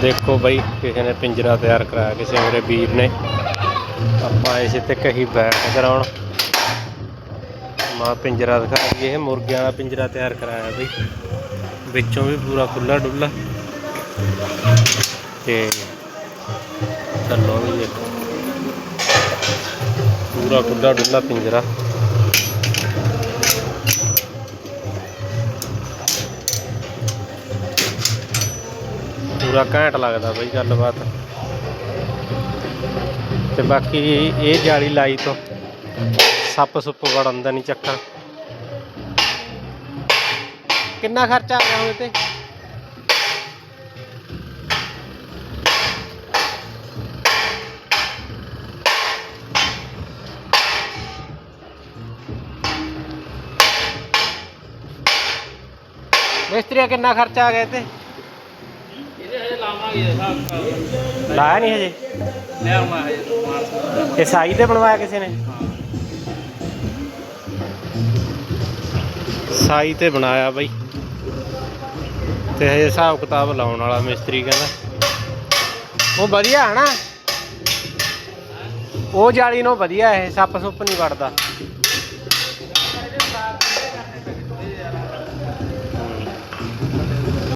ਦੇਖੋ ਬਈ, ਕਿਸੇ ਨੇ ਪਿੰਜਰਾ ਤਿਆਰ ਕਰਾਇਆ, ਕਿਸੇ ਮੇਰੇ ਵੀਰ ਨੇ। ਆਪਾਂ ਇਸੇ ਤੇ ਕਹੀ ਬੈਠ ਕਰਾਉਣ। ਮਾ ਪਿੰਜਰਾ ਦਿਖਾ ਦਈਏ, ਇਹ ਮੁਰਗਿਆਂ ਦਾ ਪਿੰਜਰਾ ਤਿਆਰ ਕਰਾਇਆ ਬਈ। ਵਿੱਚੋਂ ਵੀ ਪੂਰਾ ਖੁੱਲਾ ਡੁੱਲਾ ਤੇ ਥੱਲੋਂ ਵੀ ਦੇਖੋ। ਪੂਰਾ ਖੁੱਲਾ ਡੁੱਲਾ ਪਿੰਜਰਾ। ਪੂਰਾ ਘੈਂਟ ਲੱਗਦਾ ਬਈ ਗੱਲਬਾਤ। ਤੇ ਬਾਕੀ ਇਹ ਜਾਲੀ ਲਾਈ ਤੋਂ ਸੱਪ ਸੁੱਪ ਵੜਨ ਦਾ ਨਹੀਂ ਚੱਕਰ। ਕਿੰਨਾ ਖਰਚਾ ਆ ਗਿਆ ਹੁਣ ਤੇ ਮਿਸਤਰੀਆ ਕਿੰਨਾ ਖਰਚਾ ਆ ਗਿਆ ਇਹ ਤੇ ਲਾਵਾਂਗੇ ਹਿਸਾਬ ਕਿਤਾਬ। ਲਾਇਆ ਨਹੀਂ ਹਜੇ। ਇਹ ਸਾਈ ਤੇ ਬਣਵਾਇਆ ਕਿਸੇ ਨੇ? ਸਾਈ ਤੇ ਬਣਾਇਆ ਬਈ। ਤੇ ਹਜੇ ਹਿਸਾਬ ਕਿਤਾਬ ਲਾਉਣ ਵਾਲਾ ਮਿਸਤਰੀ ਕਹਿੰਦਾ। ਉਹ ਵਧੀਆ ਹੈ ਨਾ? ਉਹ ਜਾਲੀ ਨੂੰ ਵਧੀਆ ਇਹ ਸੱਪ ਸੁੱਪ ਨਹੀਂ ਵੜਦਾ।